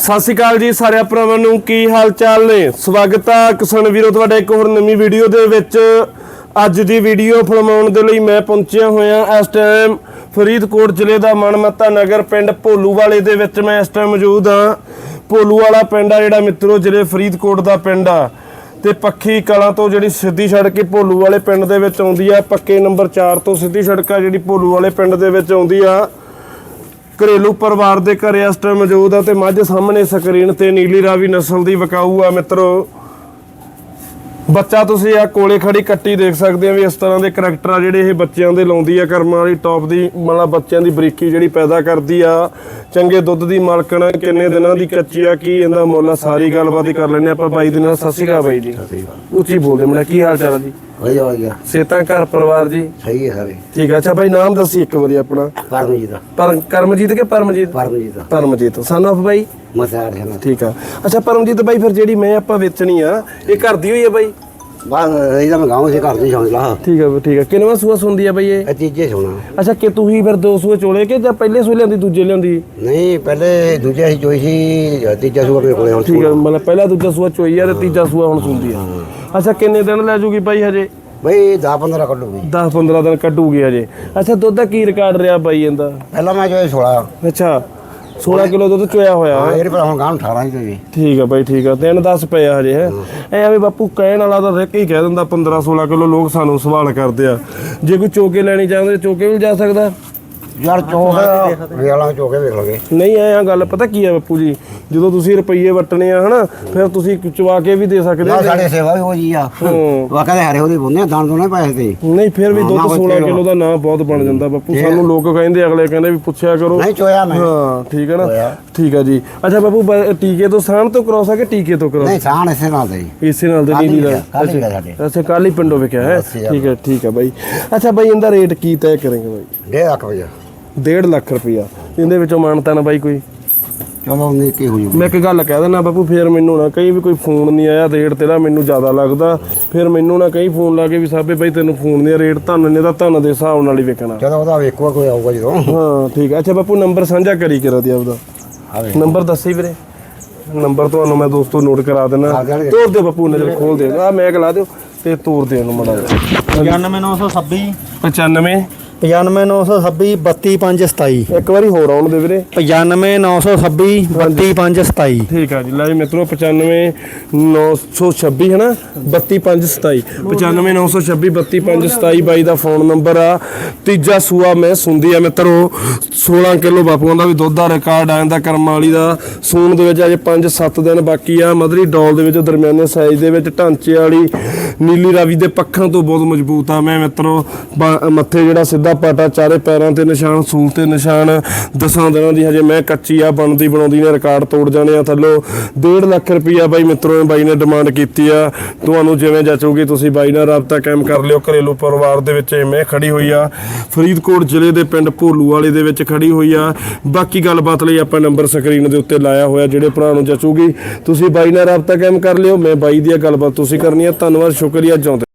ਸਤਿ ਸ਼੍ਰੀ ਅਕਾਲ ਜੀ ਸਾਰੇ ਭਰਾਵਾਂ ਨੂੰ, ਕੀ ਹਾਲ ਚਾਲ ਨੇ? ਸਵਾਗਤ ਆ ਕਿਸਾਨ ਵੀਰੋ, ਤੁਹਾਡੇ ਇੱਕ ਹੋਰ ਨਵੀਂ ਵੀਡੀਓ ਦੇ ਵਿੱਚ। ਅੱਜ ਦੀ ਵੀਡੀਓ ਫਿਲਮਾਉਣ ਦੇ ਲਈ ਮੈਂ ਪਹੁੰਚਿਆ ਹੋਇਆ ਇਸ ਟਾਈਮ ਫਰੀਦਕੋਟ ਜ਼ਿਲ੍ਹੇ ਦਾ ਮਨਮੱਤਾ ਨਗਰ ਪਿੰਡ ਭੋਲੂ ਵਾਲੇ ਦੇ ਵਿੱਚ ਮੈਂ ਇਸ ਟਾਈਮ ਮੌਜੂਦ ਹਾਂ। ਭੋਲੂ ਵਾਲਾ ਪਿੰਡ ਆ ਜਿਹੜਾ ਮਿੱਤਰੋ, ਜ਼ਿਲ੍ਹੇ ਫਰੀਦਕੋਟ ਦਾ ਪਿੰਡ ਆ। ਤੇ ਪੱਖੀ ਕਲਾਂ ਤੋਂ ਜਿਹੜੀ ਸਿੱਧੀ ਸੜਕ ਹੀ ਭੋਲੂ ਵਾਲੇ ਪਿੰਡ ਦੇ ਵਿੱਚ ਆਉਂਦੀ ਆ। ਪੱਕੇ ਨੰਬਰ 4 ਤੋਂ ਸਿੱਧੀ ਸੜਕ ਆ ਜਿਹੜੀ ਭੋਲੂ ਵਾਲੇ ਪਿੰਡ ਦੇ ਵਿੱਚ ਆਉਂਦੀ ਆ। ਘਰੇਲੂ ਪਰਿਵਾਰ ਦੇ ਘਰੇ ਇਸ ਟਾਈਮ ਮੌਜੂਦ ਆ ਤੇ ਮੱਝ ਸਾਹਮਣੇ ਸਕਰੀਨ ਤੇ ਨੀਲੀ ਰਾਵੀ ਨਸਲ ਦੀ ਵਿਕਾਊ ਆ। ਮਿੱਤਰੋ ਬੱਚਾ ਤੁਸੀਂ ਆ ਕੋਲੇ ਖੜੀ ਕੱਟੀ ਦੇਖ ਸਕਦੇ ਆ ਵੀ ਇਸ ਤਰ੍ਹਾਂ ਦੇ ਕਰੈਕਟਰ ਆ ਜਿਹੜੇ ਇਹ ਬੱਚਿਆਂ ਦੇ ਲਾਉਂਦੀ ਆ ਕਰਮਾਂ ਵਾਲੀ ਟੌਪ ਦੀ ਮਤਲਬ ਬੱਚਿਆਂ ਦੀ ਬਰੀਕੀ ਜਿਹੜੀ ਪੈਦਾ ਕਰਦੀ ਆ। ਚੰਗੇ ਦੁੱਧ ਦੀ ਮਾਲਕਣ ਆ, ਕਿੰਨੇ ਦਿਨਾਂ ਦੀ ਕੱਚੀ ਆ ਕੀ ਇਹਦਾ ਮੁੱਲ ਸਾਰੀ ਗੱਲਬਾਤ ਹੀ ਕਰ ਲੈਣੇ ਆਪਾਂ ਬਾਈ ਦੇ ਨਾਲ। ਸਤਿ ਸ਼੍ਰੀ ਅਕਾਲ ਬਾਈ ਜੀ। ਉੱਚੀ ਬੋਲਦੇ ਮੇਰਾ ਕੀ ਹਾਲ ਚਾਲ ਆ ਜੀ? ਵਧੀਆ ਵਧੀਆ। ਸੇਤਾਂ ਘਰ ਪਰਿਵਾਰ ਜੀ? ਸਹੀ ਹੈ ਸਾਰੇ। ਠੀਕ ਆ ਅੱਛਾ ਬਾਈ ਨਾਮ ਦੱਸੀ ਇੱਕ ਵਾਰੀ ਆਪਣਾ। ਪਰਮਜੀਤ। ਦਾ ਪਰ ਕਰਮਜੀਤ ਕੇ ਪਰਮਜੀਤ? ਪਰਮਜੀਤ। ਦਾ ਪਰਮਜੀਤ। ਸਨ ਆਫ ਬਾਈ? ਮਸਾਰ ਹੈ ਠੀਕ ਆ। ਅੱਛਾ ਪਰਮਜੀਤ ਬਾਈ ਫਿਰ ਜਿਹੜੀ ਮੈਂ ਆਪਾਂ ਵੇਚਣੀ ਆ ਇਹ ਘਰ ਦੀ ਹੋਈ ਆ ਬਾਈ? ਬਸ ਇਹਦਾ ਮੈਂ ਗਾਉਂ ਸੇ ਘਰ ਦੀ ਸਮਝ ਲਾ। ਠੀਕ ਆ ਬਈ, ਠੀਕ ਆ। ਕਿੰਨਵਾਂ ਸੂਆ ਸੁੰਦੀ ਆ ਬਾਈ ਇਹ? ਇਹ ਤੀਜੇ ਸੋਣਾ ਅੱਛਾ ਕਿ ਤੂੰ ਹੀ ਫਿਰ ਦੋ ਸੂਏ ਚੋਲੇ ਕਿ ਜਾਂ ਪਹਿਲੇ ਸੂਏ ਲਿਆਂਦੀ ਦੂਜੇ ਲਿਆਂਦੀ? ਨਹੀਂ ਪਹਿਲੇ ਦੂਜੇ ਸੀ ਚੋਈ ਸੀ ਤੀਜਾ ਸੂਆ ਮੇਰੇ ਕੋਲੇ ਹੁਣ ਠੀਕ ਆ ਮਤਲਬ ਪਹਿਲਾ ਦੂਜਾ ਸੂਆ ਚੋਈ ਆ ਤੇ ਤੀਜਾ ਸੂਆ ਹੁਣ ਸੁੰਦੀ ਆ। ਅੱਛਾ ਕਿੰਨੇ ਦਿਨ ਲੈ ਜੂਗੀ ਬਾਈ ਹਜੇ? ਬਈ 10 15 ਕੱਢੂਗੀ। 10 15 ਦਿਨ ਕੱਢੂਗੀ ਹਜੇ। ਅੱਛਾ ਦੁੱਧ ਦਾ ਕੀ ਰਿਕਾਰਡ ਰਿਹਾ ਬਾਈ ਇਹਦਾ? ਪਹਿਲਾਂ ਮੈਂ ਚੋਈ 16 ਅੱਛਾ। 16 ਕਿਲੋ ਦੁੱਧ ਚੋਇਆ ਹੋਇਆ ਹਾਂ ਇਹਦੇ ਪਰ ਹੁਣ ਗਾਂ 18 ਹੀ ਚੋਈ ਠੀਕ ਆ ਬਾਈ ਠੀਕ ਆ। ਤਿੰਨ 10 ਪਏ ਆ ਹਜੇ ਹੈ। ਐ ਵੀ ਬਾਪੂ ਕਹਿਣ ਵਾਲਾ ਤਾਂ ਰਿਕ ਹੀ ਕਹਿ ਦਿੰਦਾ 15 16 ਕਿਲੋ ਲੋਕ ਸਾਨੂੰ ਸਵਾਲ ਕਰਦੇ ਆ। ਜੇ ਕੋਈ ਚੋਕੇ ਲੈਣੀ ਚਾਹੁੰਦੇ ਚੋਕੇ ਵੀ ਜਾ ਸਕਦਾ। ਯਾਰ ਚੋਕ ਵੇਲਾ ਚੋਕੇ ਵੇਖ ਲਗੇ। ਨਹੀਂ ਐ ਆ ਗੱਲ ਪਤਾ ਕੀ ਆ ਬਾਪੂ ਜੀ? ਜਦੋਂ ਤੁਸੀਂ ਰੁਪਈਏ ਵਟਣੇ ਆ ਹਨਾ ਫਿਰ ਤੁਸੀਂ ਚਵਾ ਕੇ ਵੀ ਦੇ ਸਕਦੇ ਨਾ ਆ ਸਾਡੇ ਸੇਵਾ ਵੀ ਹੋ ਜੀ ਆ। ਹੂੰ। ਵਾਕਾ ਦੇ ਹਰੇ ਉਹਦੇ ਬੁੰਨੇ ਦਾਣ ਦੋਨੇ ਪੈਸੇ ਤੇ। ਨਹੀਂ ਫਿਰ ਵੀ ਹਾਂ, ਦੁੱਧ ਨਾ 16 ਕੋਈ ਕਿਲੋ ਦਾ ਨਾਂ ਬਹੁਤ ਬਣ ਜਾਂਦਾ ਬਾਪੂ ਸਾਨੂੰ ਲੋਕ ਕਹਿੰਦੇ ਅਗਲੇ ਕਹਿੰਦੇ ਵੀ ਪੁੱਛਿਆ ਕਰੋ। ਨਹੀਂ ਚੋਇਆ ਮੈਂ। ਹਾਂ ਠੀਕ ਹੈ ਨਾ। ਠੀਕ ਆ ਜੀ। ਅੱਛਾ ਬਾਪੂ ਟੀਕੇ ਤੋਂ ਸਾਣ ਤੋਂ ਕਰਾਉ ਕਿ ਟੀਕੇ ਤੋਂ ਕਰਾਉ ਨਹੀਂ ਸਾਨ ਇਸੇ ਨਾਲ ਦੇ। ਇਸੇ ਨਾਲ ਦੇ ਕੱਲ੍ਹ ਨੀਲੀ ਹੀ ਦਾ ਹੀ। ਅੱਛਾ ਕੱਲ ਹੀ ਪਿੰਡੋਂ ਵਿਕਿਆ ਹੈ। ਠੀਕ ਹੈ ਠੀਕ ਹੈ ਬਾਈ। ਅੱਛਾ ਬਾਈ ਇਹਦਾ ਰੇਟ ਕੀ ਤੈਅ ਕਰਾਂਗੇ ਬਾਈ? ਡੇ ਰੱਖ ਵਜਾ 1.5 ਲੱਖ ਰੁਪਇਆ। ਇਹਦੇ ਵਿੱਚੋਂ ਮਾਨਤਾ ਨਾ ਬਾਈ ਕੋਈ। ਚਲੋ ਉਹਨੇ ਕੀ ਹੋ ਜੂ ਮੈਂ ਇੱਕ ਗੱਲ ਕਹਿ ਦਿੰਦਾ ਬਾਪੂ ਫੇਰ ਮੈਨੂੰ ਨਾ ਕਈ ਵੀ ਕੋਈ ਫੋਨ ਨਹੀਂ ਆਇਆ ਰੇਟ ਤੇਰਾ ਮੈਨੂੰ ਜ਼ਿਆਦਾ ਲੱਗਦਾ। ਫਿਰ ਮੈਨੂੰ ਨਾ ਕਈ ਫੋਨ ਲਾ ਕੇ ਵੀ ਸਾਬੇ ਬਾਈ ਤੈਨੂੰ ਫੋਨ ਨਹੀਂ ਰੇਟ ਧੰਨ ਨੇ ਤਾਂ ਧੰਨ ਦੇ ਹਿਸਾਬ ਨਾਲ ਹੀ ਵਿਕਣਾ ਚਲੋ ਉਹਦਾ ਵੇਖੋ ਕੋਈ ਆਊਗਾ ਜਦੋਂ। ਹਾਂ ਠੀਕ ਹੈ ਅੱਛਾ ਬਾਪੂ ਨੰਬਰ ਸਾਂਝਾ ਕਰੀ ਕਰਾ ਦੀ ਆਪਦਾ। ਨੰਬਰ ਦੱਸੀ ਵੀਰੇ। ਨੰਬਰ ਤੁਹਾਨੂੰ ਮੈਂ ਦੋਸਤੋ ਨੋਟ ਕਰਾ ਦੇਣਾ। ਤੋੜ ਦਿਓ ਬਾਪੂ ਨਜ਼ਰ ਖੋਲ ਦੇ ਆ ਮੈਂ ਲਾ ਦਿਓ ਤੇ ਤੋੜ ਦੇ ਉਹਨੂੰ ਮੜਾ 95926 95 95926 32527 ਇੱਕ ਵਾਰੀ ਹੋਰ ਆਉਣ ਦੇ ਵੀਰੇ। 95926 32527 ਠੀਕ ਆ ਜੀ ਲੈ ਵੀ ਮਿੱਤਰੋ 95926 ਹੈ ਨਾ 32527 95926 32527 ਬਾਈ ਦਾ ਫੋਨ ਨੰਬਰ ਆ। ਤੀਜਾ ਸੂਆ ਮੈਂ ਸੁੰਦੀ ਆ ਮਿੱਤਰੋ 16 ਕਿਲੋ ਬਾਪੂਆਂ ਦਾ ਵੀ ਦੁੱਧ ਦਾ ਰਿਕਾਰਡ ਆ ਜਾਂਦਾ ਕਰਮਾਂ ਵਾਲੀ ਦਾ। ਸੂਣ ਦੇ ਵਿੱਚ ਅਜੇ 5-7 ਦਿਨ ਬਾਕੀ ਆ। ਮਧਰੀ ਡੋਲ ਦੇ ਵਿੱਚ ਦਰਮਿਆਨੇ ਸਾਈਜ਼ ਦੇ ਵਿੱਚ ਢਾਂਚੇ ਵਾਲੀ ਨੀਲੀ ਰਾਵੀ ਦੇ ਪੱਖਾਂ ਤੋਂ ਬਹੁਤ ਮਜ਼ਬੂਤ ਆ ਮੈਂ ਮਿੱਤਰੋ। ਮੱਥੇ ਜਿਹੜਾ ਸਿੱਧਾ ਪਾਟਾ ਚਾਰੇ ਪੈਰਾਂ ਤੇ ਨਿਸ਼ਾਨ, ਸੂਲ ਤੇ ਨਿਸ਼ਾਨ। ਦਸਾਂ ਦਿਨਾਂ ਦੀ ਹਜੇ ਮੈਂ ਕੱਚੀ ਆ, ਬਣਦੀ ਬਣਾਉਂਦੀ ਨੇ ਰਿਕਾਰਡ ਤੋੜ ਜਾਣੇ ਆ ਥੱਲੋਂ। 1.5 ਲੱਖ ਰੁਪਈਆ ਬਾਈ ਮਿੱਤਰੋ ਇਹ ਬਾਈ ਨੇ ਡਿਮਾਂਡ ਕੀਤੀ ਆ। ਤੁਹਾਨੂੰ ਜਿਵੇਂ ਜਚੂਗੀ, ਤੁਸੀਂ ਬਾਈ ਨਾਲ ਰਾਬਤਾ ਕਾਇਮ ਕਰ ਲਿਓ। ਘਰੇਲੂ ਪਰਿਵਾਰ ਦੇ ਵਿੱਚ ਇਹ ਮੈਂ ਖੜੀ ਹੋਈ ਆ। ਫਰੀਦਕੋਟ ਜ਼ਿਲ੍ਹੇ ਦੇ ਪਿੰਡ ਭੋਲੂ ਵਾਲੇ ਦੇ ਵਿੱਚ ਖੜੀ ਹੋਈ ਆ। ਬਾਕੀ ਗੱਲਬਾਤ ਲਈ ਆਪਾਂ ਨੰਬਰ ਸਕਰੀਨ ਦੇ ਉੱਤੇ ਲਾਇਆ ਹੋਇਆ, ਜਿਹੜੇ ਭਰਾ ਨੂੰ ਜਚੂਗੀ। ਤੁਸੀਂ ਬਾਈ ਨਾਲ ਰਾਬਤਾ ਕਾਇਮ ਕਰ ਲਿਓ, ਮੈਂ ਬਾਈ ਦੀ ਗੱਲਬਾਤ ਤੁਸੀਂ ਕਰਨੀ ਆ ਧੰਨਵਾਦ, ਸ਼ੁਕਰੀਆ, ਜਿਉਂਦੇ